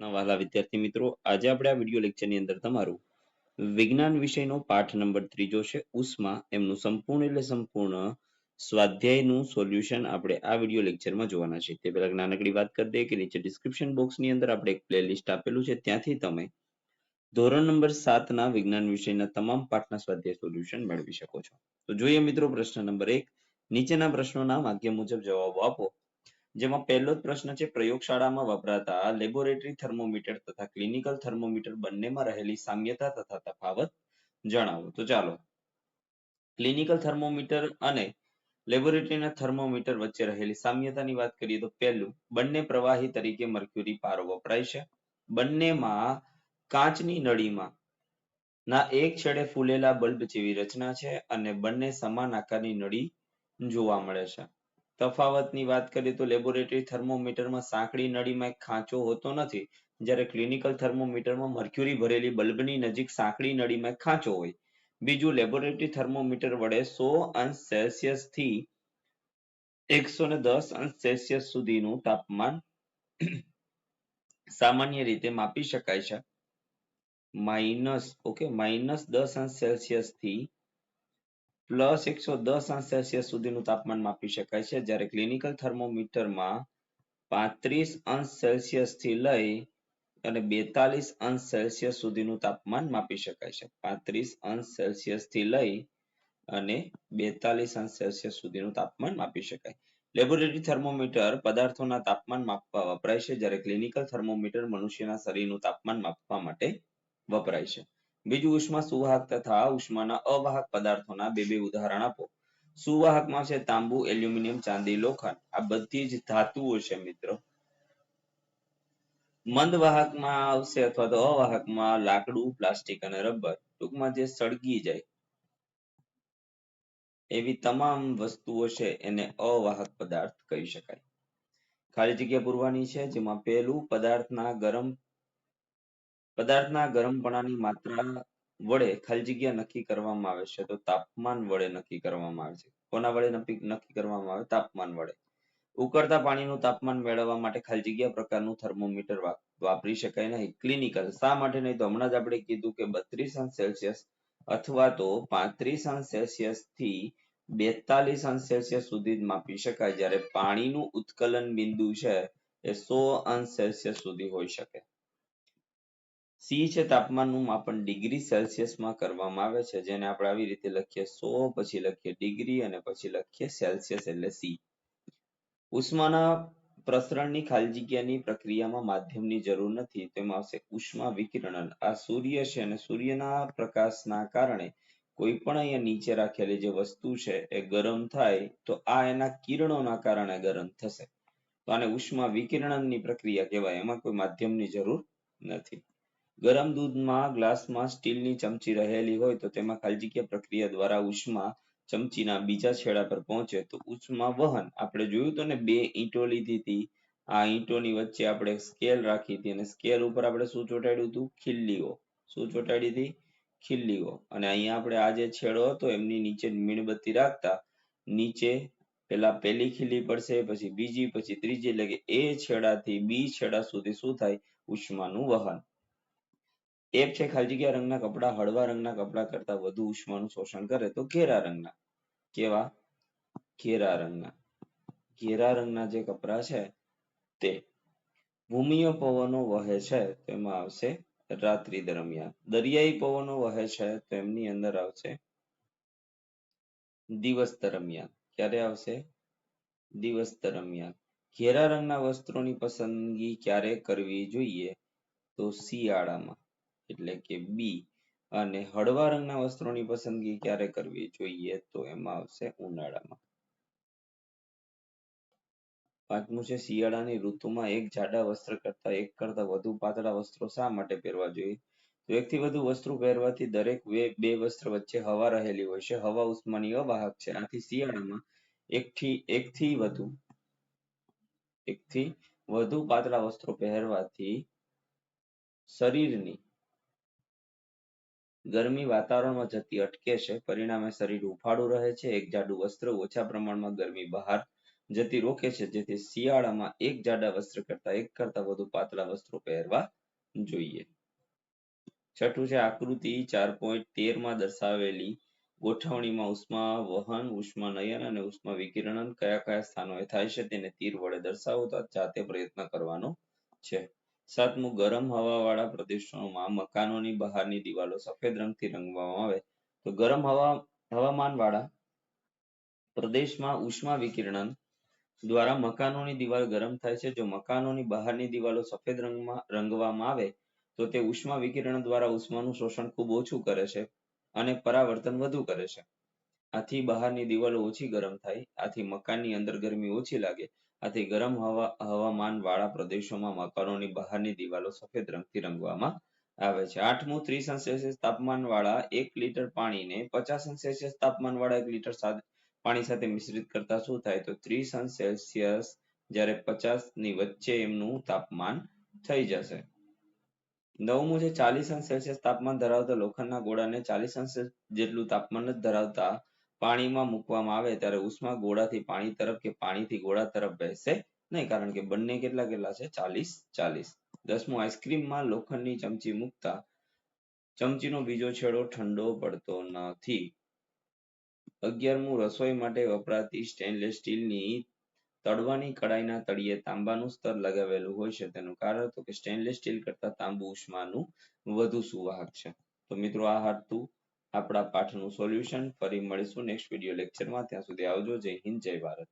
ના વહાલા વિદ્યાર્થી મિત્રો, આજે આપણે આ વીડિયો લેક્ચરની અંદર તમારું વિજ્ઞાન વિષયનો પાઠ નંબર ત્રીજો છે, ઉષ્મા. એમનું સંપૂર્ણ એટલે સંપૂર્ણ સ્વાધ્યાયનું સોલ્યુશન આપણે આ વીડિયો લેક્ચરમાં જોવાના છે. તે પહેલા નાનકડી વાત કરી દઈએ કે નીચે ડિસ્ક્રિપ્શન બોક્સની અંદર આપણે એક પ્લેલિસ્ટ આપેલું છે. ત્યાંથી તમે ધોરણ નંબર સાતના વિજ્ઞાન વિષયના તમામ પાઠના સ્વાધ્યાય સોલ્યુશન મેળવી શકો છો. તો જોઈએ મિત્રો પ્રશ્ન નંબર એક. નીચેના પ્રશ્નોના માધ્યમ મુજબ જવાબો આપો. જેમાં પહેલો જ પ્રશ્ન છે, પ્રયોગશાળામાં વપરાતા લેબોરેટરી થર્મોમીટર તથા ક્લિનિકલ થર્મોમીટર બંનેમાં રહેલી સામ્યતા તથા તફાવત જણાવો. તો ચાલો ક્લિનિકલ થર્મોમીટર અને લેબોરેટરીના થર્મોમીટર વચ્ચે રહેલી સામ્યતાની વાત કરીએ તો પહેલું, બંને પ્રવાહી તરીકે મર્ક્યુરી પારો વપરાય છે. બંનેમાં કાચની નળીમાં ના એક છેડે ફૂલેલા બલ્બ જેવી રચના છે અને બંને સમાન આકારની નળી જોવા મળે છે. તફાવતની વાત કરીએ તો લેબોરેટરી થર્મોમીટરમાં સાંકડી નળીમાં એક ખાંચો હોતો નથી. જ્યારે ક્લિનિકલ થર્મોમીટરમાં મર્ક્યુરી ભરેલી બલ્બની નજીક સાંકડી નળીમાં ખાંચો હોય. બીજું લેબોરેટરી થર્મોમીટર વડે સો અંશ સેલ્સિયસથી એકસો ને દસ અંશ સેલ્સિયસ સુધીનું તાપમાન સામાન્ય રીતે માપી શકાય છે. માઇનસ, ઓકે, માઇનસ દસ અંશ સેલ્સિયસથી પ્લસ એકસો દસ અંશ સુધીનું તાપમાન માપી શકાય છે. જ્યારે ક્લિનિકલ થર્મોમીટરમાં પાંત્રીસ અંશ સેલ્સિયસથી લઈ અને બેતાલીસ અંશ સેલ્સિયસ સુધીનું તાપમાન માપી શકાય છે. પાંત્રીસ અંશ સેલ્સિયસથી લઈ અને બેતાલીસ અંશ સેલ્સિયસ સુધીનું તાપમાન માપી શકાય. લેબોરેટરી થર્મોમીટર પદાર્થોના તાપમાન માપવા વપરાય છે, જ્યારે ક્લિનિકલ થર્મોમીટર મનુષ્યના શરીરનું તાપમાન માપવા માટે વપરાય છે. બીજું ઉષ્મા સુવાહક તથા ઉષ્માના અવાહક પદાર્થોના બે બે ઉદાહરણ આપો. સુવાહકમાં છે તાંબુ, એલ્યુમિનિયમ, ચાંદી, લોખંડ. આ બધી જ ધાતુઓ છે મિત્રો. મંદવાહકમાં આવશે અથવા તો અવાહકમાં લાકડું, પ્લાસ્ટિક અને રબર ટૂંકમાં જે સળગી જાય. એવી તમામ વસ્તુઓ છે એને અવાહક પદાર્થ કહી શકાય. ખાલી જગ્યા પૂરવાની છે, જેમાં પહેલું પદાર્થના ગરમ પદાર્થના ગરમપણાની માત્રા વડે ખાલી નક્કી કરવામાં આવે છે, તો તાપમાન વડે નક્કી કરવામાં આવે છે. કોના વડે નક્કી કરવામાં આવે? તાપમાન વડે. ઉકળતા પાણીનું તાપમાન મેળવવા માટે ખાલી પ્રકારનું થર્મોમીટર વાપરી શકાય નહીં. ક્લિનિકલ શા માટે નહીં? તો હમણાં જ આપણે કીધું કે બત્રીસ અંશ સેલ્સિયસ અથવા તો પાંત્રીસ અંશ સેલ્સિયસથી બેતાલીસ અંશ સેલ્સિયસ સુધી જ માપી શકાય. જ્યારે પાણીનું ઉત્કલન બિંદુ છે, એ સો અંશ સેલ્સિયસ સુધી હોઈ શકે. સી છે તાપમાનનું માપન ડિગ્રી સેલ્સિયસમાં કરવામાં આવે છે, જેને આપણે આવી રીતે લખીએ સો, પછી લખીએ ડિગ્રી અને પછી લખીએ સેલ્સિયસ એટલે સી. ઉષ્માના પ્રસરણની ખાલી જગ્યાની પ્રક્રિયામાં માધ્યમની જરૂર નથી, તેમાં આવશે ઉષ્મા વિકિરણન આ સૂર્ય છે અને સૂર્યના પ્રકાશના કારણે કોઈ પણ અહીંયા નીચે રાખેલી જે વસ્તુ છે એ ગરમ થાય, તો આ એના કિરણોના કારણે ગરમ થશે. તો આને ઉષ્મા વિકિરણનની પ્રક્રિયા કહેવાય, એમાં કોઈ માધ્યમની જરૂર નથી. ગરમ દૂધમાં ગ્લાસમાં સ્ટીલની ચમચી રહેલી હોય તો તેમાં ખાલજીકીય પ્રક્રિયા દ્વારા ઉષ્મા ચમચીના બીજા છેડા પર પહોંચે તો ઉષ્મા વહન. આપણે જોયું તો ને બે ઈંટો લીધી હતી. આ ઈંટોની વચ્ચે આપણે સ્કેલ રાખી હતી અને સ્કેલ ઉપર આપણે શું ચોટાડ્યું હતું? ખીલ્લીઓ. શું ચોટાડી હતી? ખીલ્લીઓ. અને અહીંયા આપણે આ જે છેડો હતો એમની નીચે મીણબત્તી રાખતા નીચે પેલા પેલી ખીલી પડશે, પછી બીજી, પછી ત્રીજી. એટલે કે એ છેડાથી બી છેડા સુધી શું થાય? ઉષ્માનું વહન. એક છે ખાલી રંગના કપડા, હળવા રંગના કપડા કરતા વધુ ઉષ્માનું શોષણ કરે તો ઘેરા રંગના. કેવા? ઘેરા રંગના. ઘેરા રંગના જે કપડા છે તે ભૂમિય પવનો વહે છે તેમાં આવશે રાત્રિ દરમિયાન. દરિયાઈ પવનો વહે છે તો એમની અંદર આવશે દિવસ દરમિયાન. ક્યારે આવશે? દિવસ દરમિયાન. ઘેરા રંગના વસ્ત્રોની પસંદગી ક્યારે કરવી જોઈએ? તો શિયાળામાં. એટલે કે બી અને હળવા રંગના વસ્ત્રોની પસંદગી ક્યારે કરવી જોઈએ? તો એમાં આવશે ઉનાળામાં. પાંચમું છે, શિયાળાની ઋતુમાં એક જાડા વસ્ત્ર કરતા એક કરતા વધુ પાતળા વસ્ત્રો શા માટે પહેરવા જોઈએ? તો એકથી વધુ વસ્ત્રો પહેરવાથી દરેક બે વસ્ત્ર વચ્ચે હવા રહેલી હોય છે. હવા ઉષ્માની અવાહક છે. આથી શિયાળામાં એકથી એકથી વધુ એકથી વધુ પાતળા વસ્ત્રો પહેરવાથી શરીરની ગરમી વાતાવરણમાં જતી અટકે છે. પરિણામે શરીર હૂંફાળું રહે છે. એક જાડું વસ્ત્ર ઓછા પ્રમાણમાં ગરમી બહાર જતી રોકે છે. જેથી શિયાળામાં એક જાડા વસ્ત્ર કરતા એક કરતા વધુ પાતળા વસ્ત્રો પહેરવા જોઈએ. છઠ્ઠું છે, આકૃતિ ચાર પોઈન્ટ તેરમાં દર્શાવેલી ગોઠવણીમાં ઉષ્મા વહન, ઉષ્મા નયન અને ઉષ્મા વિકિરણ કયા કયા સ્થાનોએ થાય છે તેને તીર વડે દર્શાવો જાતે પ્રયત્ન કરવાનો છે. સાતમું ગરમ હવાવાળા પ્રદેશોમાં મકાનોની બહારની દિવાલો સફેદ રંગથી રંગવામાં આવે. તો ગરમ હવા હવામાન વાળા પ્રદેશમાં ઉષ્મા વિકિરણ દ્વારા મકાનોની દિવાલ ગરમ થાય છે. જો મકાનોની બહારની દિવાલો સફેદ રંગમાં, રંગવામાં આવે, તો તે ઉષ્મા વિકિરણ દ્વારા ઉષ્માનું શોષણ ખૂબ ઓછું કરે છે અને પરાવર્તન વધુ કરે છે. આથી બહારની દિવાલો ઓછી ગરમ થાય, આથી મકાનની અંદર ગરમી ઓછી લાગે, આથી ગરમ હવા, હવામાન વાળા પ્રદેશોમાં મકાનોની બહારની દિવાલો સફેદ રંગથી રંગવામાં આવે છે. આઠમું ત્રીસ અંશ તાપમાન વાળા એક લીટર પાણીને પચાસ અંશ તાપમાન વાળા એક લીટર પાણી સાથે મિશ્રિત કરતા શું થાય? તો ત્રીસ અંશ સેલ્સિયસ જ્યારે પચાસની વચ્ચે એમનું તાપમાન થઈ જશે. નવમું છે ચાલીસ અંશ સેલ્સિયસ તાપમાન ધરાવતા લોખંડના ગોળાને ચાલીસ અંશ જેટલું તાપમાન જ ધરાવતા પાણીમાં મૂકવામાં આવે ત્યારે ઉષ્મા ગોળાથી પાણી તરફ કે પાણીથી ગોળા તરફ વહેશે નહીં, કારણ કે બંને કેટલા કેટલા છે? ચાલીસ ચાલીસ. દસમું, આઈસ્ક્રીમમાં લોખંડની ચમચી મૂકતા ચમચીનો બીજો છેડો ઠંડો પડતો નથી. અગિયારમું, રસોઈ માટે વપરાતી સ્ટેનલેસ સ્ટીલની તળવાની કડાઈના તળિયે તાંબાનું સ્તર લગાવેલું હોય છે. તેનું કારણ તો કે સ્ટેનલેસ સ્ટીલ કરતા તાંબુ ઉષ્માનું વધુ સુવાહક છે. તો મિત્રો, આ હતું આપણા પાઠનું સોલ્યુશન ફરી મળીશું નેક્સ્ટ વીડિયો લેક્ચરમાં ત્યાં સુધી આવજો. જય હિન્દ, જય ભારત.